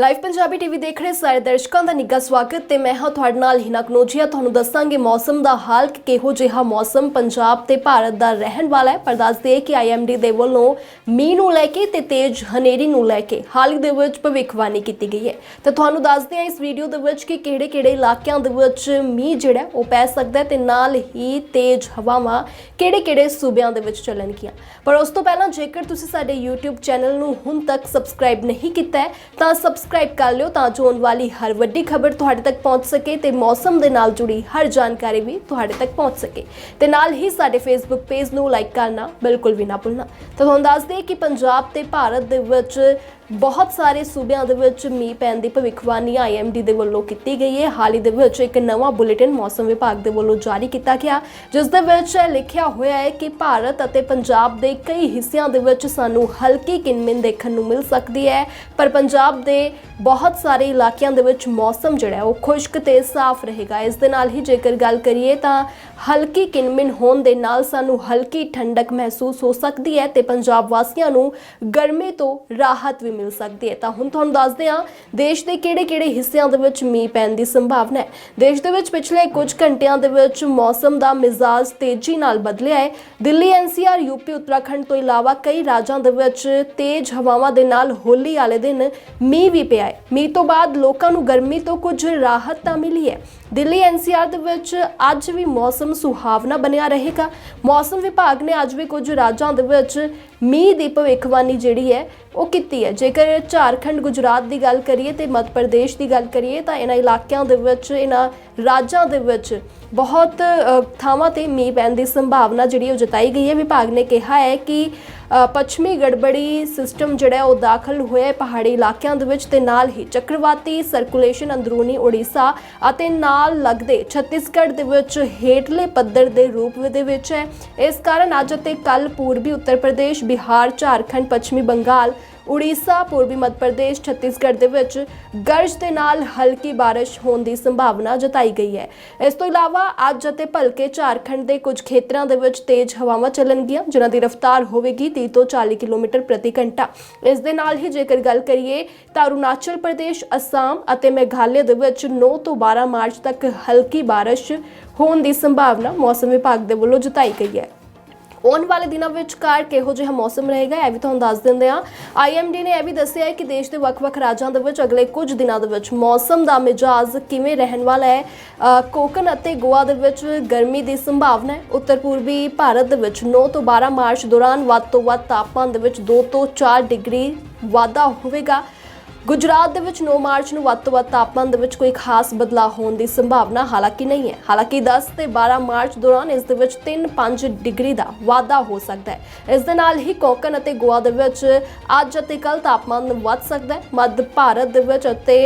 Live Punjabi TV ਦੇਖ ਰਹੇ ਸਾਰੇ ਦਰਸ਼ਕਾਂ ਦਾ ਨਿੱਘਾ ਸਵਾਗਤ ਤੇ ਮੈਂ ਹਾਂ ਤੁਹਾਡੇ ਨਾਲ ਹਿਨਾ ਕਨੋਜੀਆ। ਤੁਹਾਨੂੰ ਦੱਸਾਂਗੇ ਮੌਸਮ ਦਾ ਹਾਲ ਕਿ ਕਿਹੋ ਜਿਹਾ ਮੌਸਮ ਪੰਜਾਬ ਤੇ ਭਾਰਤ ਦਾ ਰਹਿਣ ਵਾਲਾ ਹੈ। ਪਰ ਦੱਸਦੇ ਕਿ ਆਈਐਮਡੀ ਦੇ ਵੱਲੋਂ ਮੀਂਹ ਨੂੰ ਲੈ ਕੇ ਤੇ ਤੇਜ਼ ਹਨੇਰੀ ਨੂੰ ਲੈ ਕੇ ਹਾਲ ਹੀ ਦੇ ਵਿੱਚ ਭਵਿੱਖਬਾਣੀ ਕੀਤੀ ਗਈ ਹੈ। ਤੇ ਤੁਹਾਨੂੰ ਦੱਸਦੇ ਹਾਂ ਇਸ ਵੀਡੀਓ ਦੇ ਵਿੱਚ ਕਿ ਕਿਹੜੇ-ਕਿਹੜੇ ਇਲਾਕਿਆਂ ਦੇ ਵਿੱਚ ਮੀਂਹ ਜਿਹੜਾ ਉਹ ਪੈ ਸਕਦਾ ਹੈ ਤੇ ਨਾਲ ਹੀ ਤੇਜ਼ ਹਵਾਵਾਂ ਕਿਹੜੇ-ਕਿਹੜੇ ਸੂਬਿਆਂ ਦੇ ਵਿੱਚ ਚੱਲਣਗੀਆਂ। ਪਰ ਉਸ ਤੋਂ ਪਹਿਲਾਂ ਜੇਕਰ ਤੁਸੀਂ ਸਾਡੇ YouTube ਚੈਨਲ ਨੂੰ ਹੁਣ ਤੱਕ ਸਬਸਕ੍ਰਾਈਬ ਨਹੀਂ ਕੀਤਾ ਹੈ, ਤਾਂ ਸਬਸਕ੍ਰਾਈਬ ਸਬਸਕ੍ਰਾਈਬ ਕਰ ਲਿਓ ਤਾਂ ਜੋ ਆਉਣ ਵਾਲੀ ਹਰ ਵੱਡੀ ਖਬਰ ਤੁਹਾਡੇ ਤੱਕ ਪਹੁੰਚ ਸਕੇ ਤੇ ਮੌਸਮ ਦੇ ਨਾਲ ਜੁੜੀ ਹਰ ਜਾਣਕਾਰੀ ਵੀ ਤੁਹਾਡੇ ਤੱਕ ਪਹੁੰਚ ਸਕੇ। ਤੇ ਨਾਲ ਹੀ ਸਾਡੇ ਫੇਸਬੁੱਕ ਪੇਜ ਨੂੰ ਲਾਈਕ ਕਰਨਾ ਬਿਲਕੁਲ ਵੀ ਨਾ ਭੁੱਲਣਾ। ਤਾਂ ਤੁਹਾਨੂੰ ਦੱਸ ਦਈਏ ਕਿ ਪੰਜਾਬ ਤੇ ਭਾਰਤ ਦੇ ਵਿੱਚ ਬਹੁਤ ਸਾਰੇ ਸੂਬਿਆਂ ਦੇ ਵਿੱਚ ਮੀਂਹ ਪੈਣ ਦੀ ਭਵਿੱਖਬਾਣੀ ਆਈਐਮਡੀ ਦੇ ਵੱਲੋਂ ਕੀਤੀ ਗਈ ਹੈ। ਹਾਲ ਹੀ ਦੇ ਵਿੱਚ ਇੱਕ ਨਵਾਂ ਬੁਲੇਟਿਨ ਮੌਸਮ ਵਿਭਾਗ ਦੇ ਵੱਲੋਂ ਜਾਰੀ ਕੀਤਾ ਗਿਆ। ਜਿਸ ਦੇ ਵਿੱਚ ਲਿਖਿਆ ਹੋਇਆ ਹੈ ਕਿ ਭਾਰਤ ਅਤੇ ਪੰਜਾਬ ਦੇ ਕਈ ਹਿੱਸਿਆਂ ਦੇ ਵਿੱਚ ਸਾਨੂੰ ਹਲਕੀ ਕਿਨਮਿਨ ਦੇਖਣ ਨੂੰ ਮਿਲ ਸਕਦੀ ਹੈ। ਪਰ ਪੰਜਾਬ ਦੇ ਬਹੁਤ ਸਾਰੇ ਇਲਾਕਿਆਂ ਦੇ ਵਿੱਚ ਮੌਸਮ ਜਿਹੜਾ ਉਹ ਖੁਸ਼ਕ ਤੇ ਸਾਫ਼ ਰਹੇਗਾ। ਇਸ ਦੇ ਨਾਲ ਹੀ ਜੇਕਰ ਗੱਲ ਕਰੀਏ ਤਾਂ ਹਲਕੀ ਕਿਨਮਿਨ ਹੋਣ ਦੇ ਨਾਲ ਸਾਨੂੰ ਹਲਕੀ ਠੰਡਕ ਮਹਿਸੂਸ ਹੋ ਸਕਦੀ ਹੈ ਤੇ ਪੰਜਾਬ ਵਾਸੀਆਂ ਨੂੰ ਗਰਮੀ ਤੋਂ ਰਾਹਤ ਵੀ ਮਿਲ ਸਕਦੀ ਹੈ। ਤਾਂ ਹੁਣ ਤੁਹਾਨੂੰ ਦੱਸਦੇ ਹਾਂ, ਦੇਸ਼ ਦੇ ਕਿਹੜੇ-ਕਿਹੜੇ ਹਿੱਸਿਆਂ ਦੇ ਵਿੱਚ ਮੀਂਹ ਪੈਣ ਦੀ ਸੰਭਾਵਨਾ ਹੈ। ਦੇਸ਼ ਦੇ ਵਿੱਚ ਪਿਛਲੇ ਕੁਝ ਘੰਟਿਆਂ ਦੇ ਵਿੱਚ ਮੌਸਮ ਦਾ ਮਿਜ਼ਾਜ ਤੇਜ਼ੀ ਨਾਲ ਬਦਲਿਆ ਹੈ। ਦਿੱਲੀ ਐਨਸੀਆਰ ਯੂਪੀ ਉੱਤਰਾਖੰਡ ਤੋਂ ਇਲਾਵਾ ਕਈ ਰਾਜਾਂ ਦੇ ਵਿੱਚ ਤੇਜ਼ ਹਵਾਵਾਂ ਦੇ ਨਾਲ ਹੋਲੀ ਵਾਲੇ ਦਿਨ ਮੀਂਹ ਵੀ ਪਿਆ ਹੈ। ਮੀਂਹ ਤੋਂ ਬਾਅਦ ਲੋਕਾਂ ਨੂੰ ਗਰਮੀ ਤੋਂ ਕੁਝ ਰਾਹਤ ਤਾਂ ਮਿਲੀ ਹੈ। ਦਿੱਲੀ ਐਨਸੀਆਰ ਦੇ ਵਿੱਚ ਅੱਜ ਵੀ ਮੌਸਮ ਸੁਹਾਵਣਾ ਬਣਿਆ ਰਹੇਗਾ। ਮੌਸਮ ਵਿਭਾਗ ਨੇ ਅੱਜ ਵੀ ਕੁਝ ਰਾਜਾਂ ਦੇ ਵਿੱਚ ਮੀਂਹ ਦੀ ਭਵਿੱਖਬਾਣੀ ਜਿਹੜੀ ਹੈ, ਉਹ ਕੀਤੀ ਹੈ। ਜੇਕਰ ਝਾਰਖੰਡ, ਗੁਜਰਾਤ ਦੀ ਗੱਲ ਕਰੀਏ ਤੇ ਮੱਧ ਪ੍ਰਦੇਸ਼ ਦੀ ਗੱਲ ਕਰੀਏ, ਤਾਂ ਇਹਨਾਂ ਇਲਾਕਿਆਂ ਦੇ ਵਿੱਚ, ਇਹਨਾਂ ਰਾਜਾਂ ਦੇ ਵਿੱਚ ਬਹੁਤ ਥਾਵਾਂ ਤੇ ਮੀਂਹ ਪੈਣ ਦੀ ਸੰਭਾਵਨਾ ਜਿਹੜੀ ਉਹ ਜਤਾਈ ਗਈ ਹੈ। ਵਿਭਾਗ ਨੇ ਕਿਹਾ ਹੈ ਕਿ ਪੱਛਮੀ ਗੜਬੜੀ ਸਿਸਟਮ ਜਿਹੜਾ ਉਹ ਦਾਖਲ ਹੋਇਆ ਪਹਾੜੀ ਇਲਾਕਿਆਂ ਦੇ ਵਿੱਚ ਤੇ ਨਾਲ ਹੀ ਚੱਕਰਵਾਤੀ ਸਰਕੂਲੇਸ਼ਨ ਅੰਦਰੂਨੀ ਓਡੀਸ਼ਾ ਅਤੇ ਨਾਲ ਲੱਗਦੇ ਛੱਤੀਸਗੜ੍ਹ ਦੇ ਵਿੱਚ ਹੇਠਲੇ ਪੱਧਰ ਦੇ ਰੂਪ ਦੇ ਵਿੱਚ ਹੈ। ਇਸ ਕਾਰਨ ਅੱਜ ਅਤੇ ਕੱਲ ਪੂਰਬੀ ਉੱਤਰ ਪ੍ਰਦੇਸ਼, ਬਿਹਾਰ, ਝਾਰਖੰਡ, ਪੱਛਮੀ ਬੰਗਾਲ ਉੜੀਸਾ, ਪੂਰਬੀ ਮੱਧ ਪ੍ਰਦੇਸ਼, ਛੱਤੀਸਗੜ੍ਹ ਦੇ ਵਿੱਚ ਗਰਜ ਦੇ ਨਾਲ ਹਲਕੀ ਬਾਰਿਸ਼ ਹੋਣ ਦੀ ਸੰਭਾਵਨਾ ਜਤਾਈ ਗਈ ਹੈ। ਇਸ ਤੋਂ ਇਲਾਵਾ ਅੱਜ ਅਤੇ ਭਲਕੇ ਝਾਰਖੰਡ ਦੇ ਕੁਝ ਖੇਤਰਾਂ ਦੇ ਵਿੱਚ ਤੇਜ਼ ਹਵਾਵਾਂ ਚੱਲਣਗੀਆਂ, ਜਿਨ੍ਹਾਂ ਦੀ ਰਫ਼ਤਾਰ ਹੋਵੇਗੀ 30 ਤੋਂ 40 ਕਿਲੋਮੀਟਰ ਪ੍ਰਤੀ ਘੰਟਾ। ਇਸ ਦੇ ਨਾਲ ਹੀ ਜੇਕਰ ਗੱਲ ਕਰੀਏ ਤਾਂ ਅਰੁਣਾਚਲ ਪ੍ਰਦੇਸ਼, ਅਸਾਮ ਅਤੇ ਮੇਘਾਲਿਆ ਦੇ ਵਿੱਚ 9 ਤੋਂ 12 ਮਾਰਚ ਤੱਕ ਹਲਕੀ ਬਾਰਿਸ਼ ਹੋਣ ਦੀ ਸੰਭਾਵਨਾ ਮੌਸਮ ਵਿਭਾਗ ਦੇ ਵੱਲੋਂ ਜਤਾਈ ਗਈ ਹੈ। ਆਉਣ ਵਾਲੇ ਦਿਨਾਂ ਵਿੱਚ ਕਾਰ ਕਿਹੋ ਜਿਹਾ ਮੌਸਮ ਰਹੇਗਾ ਇਹ ਵੀ ਤੁਹਾਨੂੰ ਦੱਸ ਦਿੰਦੇ ਆ ਆਈਐਮਡੀ ਨੇ ਇਹ ਵੀ ਦੱਸਿਆ ਹੈ ਕਿ ਦੇਸ਼ ਦੇ ਵੱਖ-ਵੱਖ ਰਾਜਾਂ ਦੇ ਵਿੱਚ ਅਗਲੇ ਕੁਝ ਦਿਨਾਂ ਦੇ ਵਿੱਚ ਮੌਸਮ ਦਾ ਮਿਜਾਜ਼ ਕਿਵੇਂ ਰਹਿਣ ਵਾਲਾ ਹੈ ਅ, ਕੋਕਨ ਅਤੇ ਗੋਆ ਦੇ ਵਿੱਚ ਗਰਮੀ ਦੀ ਸੰਭਾਵਨਾ ਹੈ। ਉੱਤਰ ਪੂਰਬੀ ਭਾਰਤ ਦੇ ਵਿੱਚ 9 ਤੋਂ 12 ਮਾਰਚ ਦੌਰਾਨ ਵੱਧ ਤੋਂ ਵੱਧ ਤਾਪਮਾਨ ਦੇ ਵਿੱਚ 2 ਤੋਂ 4 ਡਿਗਰੀ ਵਾਧਾ ਹੋਵੇਗਾ। ਗੁਜਰਾਤ ਦੇ ਵਿੱਚ 9 ਮਾਰਚ ਨੂੰ ਵੱਧ ਤੋਂ ਵੱਧ ਤਾਪਮਾਨ ਦੇ ਵਿੱਚ ਕੋਈ ਖਾਸ ਬਦਲਾਅ ਹੋਣ ਦੀ ਸੰਭਾਵਨਾ ਹਾਲਾਂਕਿ ਨਹੀਂ ਹੈ। ਹਾਲਾਂਕਿ 10 ਤੇ 12 ਮਾਰਚ ਦੌਰਾਨ ਇਸ ਦੇ ਵਿੱਚ 3-5 ਡਿਗਰੀ ਦਾ ਵਾਧਾ ਹੋ ਸਕਦਾ ਹੈ। ਇਸ ਦੇ ਨਾਲ ਹੀ ਕੋਕਨ ਅਤੇ ਗੋਆ ਦੇ ਵਿੱਚ ਅੱਜ ਅਤੇ ਕੱਲ ਤਾਪਮਾਨ ਵੱਧ ਸਕਦਾ ਹੈ। ਮੱਧ ਭਾਰਤ ਦੇ ਵਿੱਚ ਅਤੇ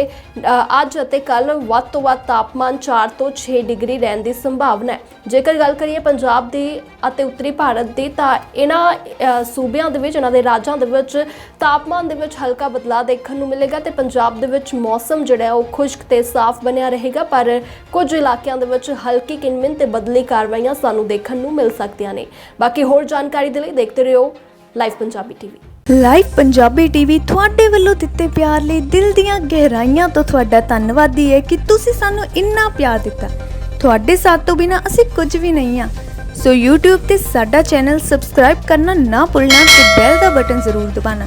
ਅੱਜ ਅਤੇ ਕੱਲ ਵੱਧ ਤੋਂ ਵੱਧ ਤਾਪਮਾਨ 4 ਤੋਂ 6 ਡਿਗਰੀ ਰਹਿਣ ਦੀ ਸੰਭਾਵਨਾ ਹੈ। ਜੇਕਰ ਗੱਲ ਕਰੀਏ ਪੰਜਾਬ ਦੀ ਅਤੇ ਉੱਤਰੀ ਭਾਰਤ ਦੀ, ਤਾਂ ਇਹਨਾਂ ਸੂਬਿਆਂ ਦੇ ਵਿੱਚ, ਇਹਨਾਂ ਦੇ ਰਾਜਾਂ ਦੇ ਵਿੱਚ ਤਾਪਮਾਨ ਦੇ ਵਿੱਚ ਹਲਕਾ ਬਦਲਾਅ ਦੇਖਣ ਨੂੰ ਮਿਲੇਗਾ। ਤੇ ਪੰਜਾਬ ਦੇ ਵਿੱਚ ਮੌਸਮ ਜਿਹੜਾ ਉਹ ਖੁਸ਼ਕ ਤੇ ਸਾਫ਼ ਬਣਿਆ ਰਹੇਗਾ, ਪਰ ਕੁਝ ਇਲਾਕਿਆਂ ਦੇ ਵਿੱਚ ਹਲਕੀ ਕਿਨਮਿਨ ਤੇ ਬਦਲੀ ਕਾਰਵਾਈਆਂ ਸਾਨੂੰ ਦੇਖਣ ਨੂੰ ਮਿਲ ਸਕਦੀਆਂ ਨੇ। ਬਾਕੀ ਹੋਰ ਜਾਣਕਾਰੀ ਦੇ ਲਈ ਦੇਖਦੇ ਰਹੋ live Punjabi TV. Live Punjabi TV ਤੁਹਾਡੇ ਵੱਲੋਂ ਦਿੱਤੇ ਪਿਆਰ ਲਈ ਦਿਲ ਦੀਆਂ ਗਹਿਰਾਈਆਂ ਤੋਂ ਤੁਹਾਡਾ ਧੰਨਵਾਦੀ ਹੈ ਕਿ ਤੁਸੀਂ ਸਾਨੂੰ ਇੰਨਾ ਪਿਆਰ ਦਿੱਤਾ। ਤੁਹਾਡੇ ਸਾਥ ਤੋਂ ਬਿਨਾ ਅਸੀਂ ਕੁਝ ਵੀ ਨਹੀਂ ਆ ਸੋ YouTube ਤੇ ਸਾਡਾ ਚੈਨਲ ਸਬਸਕ੍ਰਾਈਬ ਕਰਨਾ ਨਾ ਭੁੱਲਣਾ ਤੇ ਬੈਲ ਦਾ ਬਟਨ ਜ਼ਰੂਰ ਦਬਾਉਣਾ।